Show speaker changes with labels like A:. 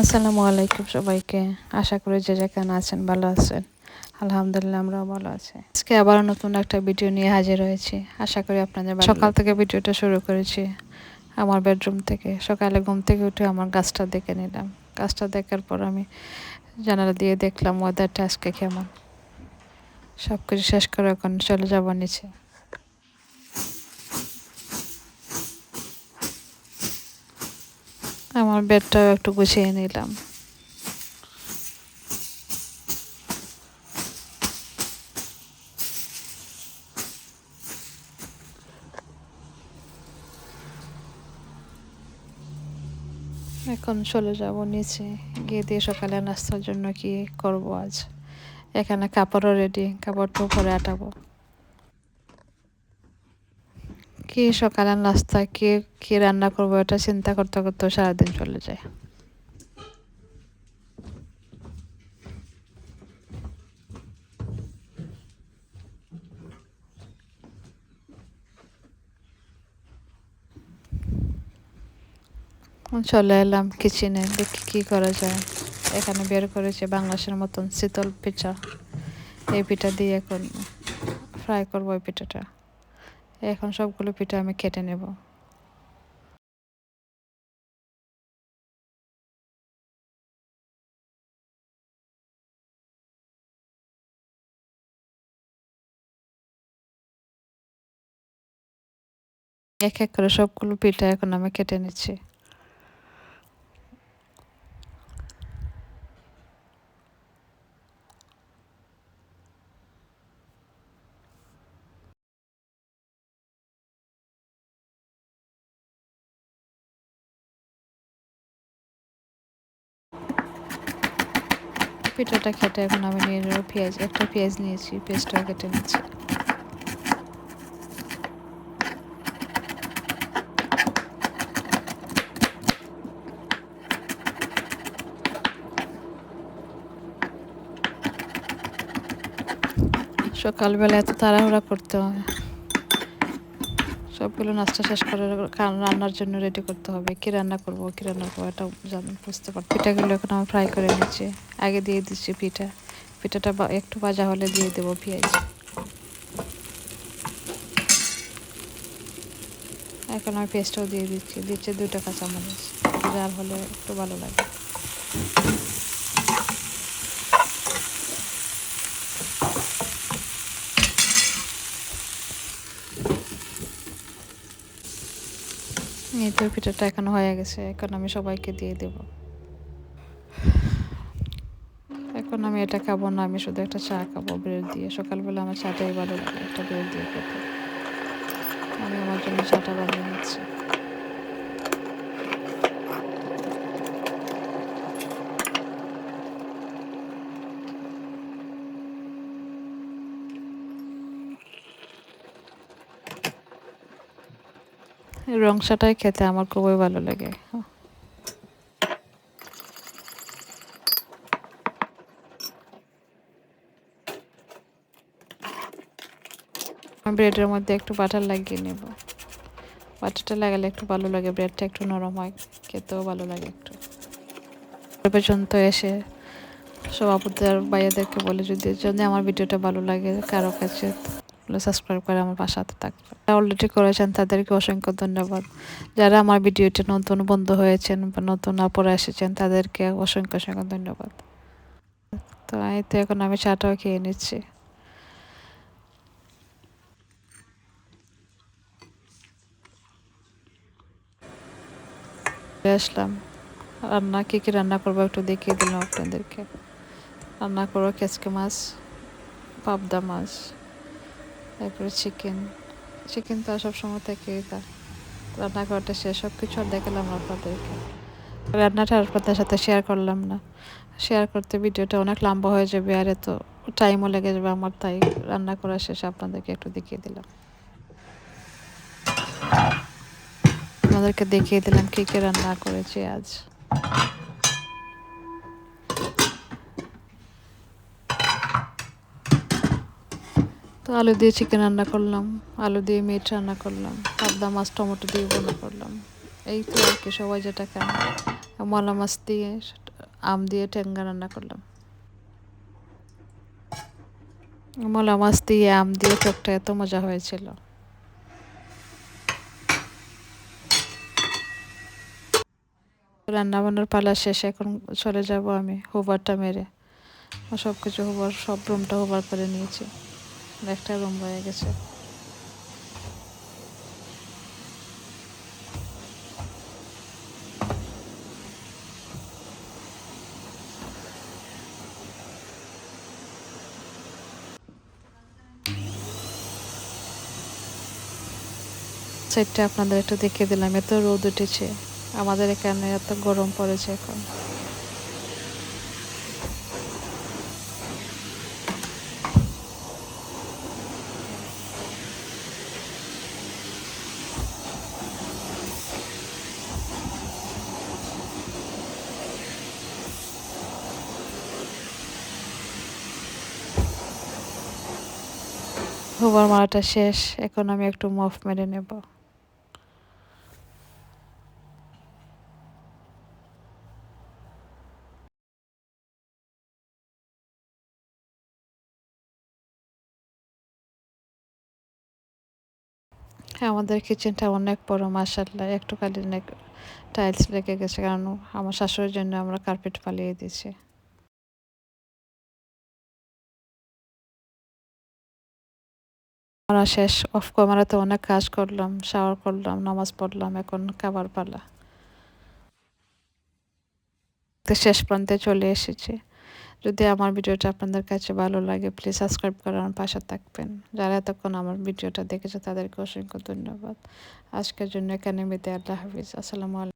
A: আসসালামু আলাইকুম সবাইকে। আশা করি যে যেখানে আছেন ভালো আছেন। আলহামদুলিল্লাহ আমরাও ভালো আছি। আজকে আবার নতুন একটা ভিডিও নিয়ে হাজির হয়েছি। আশা করি আপনাদের সকাল থেকে ভিডিওটা শুরু করেছি আমার বেডরুম থেকে। সকালে ঘুম থেকে উঠে আমার গাছটা দেখে নিলাম। গাছটা দেখার পর আমি জানালা দিয়ে দেখলাম ওয়েদারটা আজকে কেমন। সব কিছু শেষ করে এখন চলে যাব নিচে। আমার বেডটাও একটু গুছিয়ে নিলাম। এখন চলে যাব নিচে। গিয়ে দিয়ে সকালে নাস্তার জন্য কি করব আজ? এখানে কাপড়ও রেডি কাপড়টা উপরে আটাবো। কি সকালের নাস্তা, কি কি রান্না করব এটা চিন্তা করতে করতে সারাদিন চলে যায়। চলে এলাম কিচেনে দেখি কি করা যায়। এখানে বের করেছে বাংলাদেশের মতন শীতল পিঠা। এই পিঠা দিয়ে এখন ফ্রাই করব এই পিঠাটা। এখন সবগুলো পিঠা আমি কেটে নেব। এক এক করে সবগুলো পিঠা এখন আমি কেটে নিচ্ছি। পিঠাটা খেটে এখন আমি নিয়ে নেব পেঁয়াজ। একটা পেঁয়াজ নিয়েছি, পেঁয়াজটাও কেটে নিচ্ছি। সকালবেলা এত তাড়াহুড়া করতে হয়। সবগুলো নাস্তা শেষ করে রান্নার জন্য রেডি করতে হবে। কী রান্না করব, কী রান্না করব এটা বুঝতে পারব পিঠাগুলো এখন আমি ফ্রাই করে নিচ্ছি আগে দিয়ে দিচ্ছি পিঠা। পিঠাটা একটু ভাজা হলে দিয়ে দেবো পেঁয়াজ। এখন আমি পেস্টও দিয়ে দিচ্ছি। দিচ্ছি দুটো কাঁচামরিচ। যার হলে একটু ভালো লাগে। তো পিঠাটা এখন হয়ে গেছে, এখন আমি সবাইকে দিয়ে দেব। এখন আমি এটা খাব না, আমি শুধু একটা চা খাব, ব্রেড দিয়ে। সকালবেলা আমার চাটাই ভালো লাগে, একটা ব্রেড দিয়ে খেতে। আমি আমার জন্য চাটা বানিয়ে নিচ্ছি। রংসাটাই খেতে আমার খুবই ভালো লাগে। ব্রেডের মধ্যে একটু বাটার লাগিয়ে নেব। বাটারটা লাগালে একটু ভালো লাগে, ব্রেডটা একটু নরম হয়, খেতেও ভালো লাগে একটু। পর্যন্ত এসে সব আপুদের ভাইয়াদেরকে বলে যদি যদি আমার ভিডিওটা ভালো লাগে, কারও কাছে সাবস্ক্রাইব করে আমার বাসাতে থাকবে। অলরেডি করেছেন তাদেরকে অসংখ্য ধন্যবাদ। যারা আমার ভিডিওটি নতুন বন্ধ হয়েছেন বা নতুন অপরে এসেছেন, তাদেরকে অসংখ্য অসংখ্য ধন্যবাদ। তো এই তো এখন আমি চাটাও খেয়ে নিচ্ছি। আসলাম। রান্না, কী কী রান্না করব একটু দেখিয়ে দিলাম আপনাদেরকে। রান্না করব কেচকে মাছ, পাবদা মাছ। তারপরে চিকেন চিকেন তো সবসময় থেকেই তা। রান্না করাটা শেষ সব কিছু আর দেখালাম আপনাদেরকে। রান্নাটা আপনাদের সাথে শেয়ার করলাম না। শেয়ার করতে ভিডিওটা অনেক লম্বা হয়ে যাবে, আর এত টাইমও লেগে যাবে আমার, তাই রান্না করা শেষে আপনাদেরকে একটু দেখিয়ে দিলাম। আপনাদেরকে দেখিয়ে দিলাম কী কী রান্না করেছি আজ। তো আলু দিয়ে চিকেন রান্না করলাম, আলু দিয়ে মিট রান্না করলাম, পাবদা মাছ, টমেটো দিয়ে রান্না করলাম। এই তো আর কি, সবাই যেটা কেন মলা মাছ দিয়ে, আম দিয়ে টেঙ্গা রান্না করলাম। মলা মাছ দিয়ে, আম দিয়ে টকটা এত মজা হয়েছিল। রান্না বান্নার পালা শেষ এখন চলে যাব আমি, হোবারটা মেরে। সব কিছু হোবার, সব রুমটা হোবার করে নিয়েছি। একটা রুম রয়ে গেছে। সাইডটা আপনাদের একটু দেখিয়ে দিলাম, এত রোদ উঠেছে। আমাদের এখানে এত গরম পড়েছে এখন। হোবার মারাটা শেষ, এখন আমি একটু মফ মেরে নেব। হ্যাঁ আমাদের কিচেনটা অনেক বড় মাসাল্লাহ একটু খালি টাইলস লেগে গেছে, কারণ আমার শাশুড়ির জন্য আমরা কার্পেট পালিয়ে দিয়েছি। আমরা শেষ অফ ক্যামেরাতে অনেক কাজ করলাম শাওয়ার করলাম, নামাজ পড়লাম, এখন খাবার পালা। তো শেষ প্রান্তে চলে এসেছি। যদি আমার ভিডিওটা আপনাদের কাছে ভালো লাগে প্লিজ সাবস্ক্রাইব করে আমার পাশে থাকবেন। যারা এতক্ষণ আমার ভিডিওটা দেখেছে, তাদেরকে অসংখ্য ধন্যবাদ। আজকের জন্য এখানে বিদায়, আল্লাহ হাফিজ। আসসালামু আলাইকুম।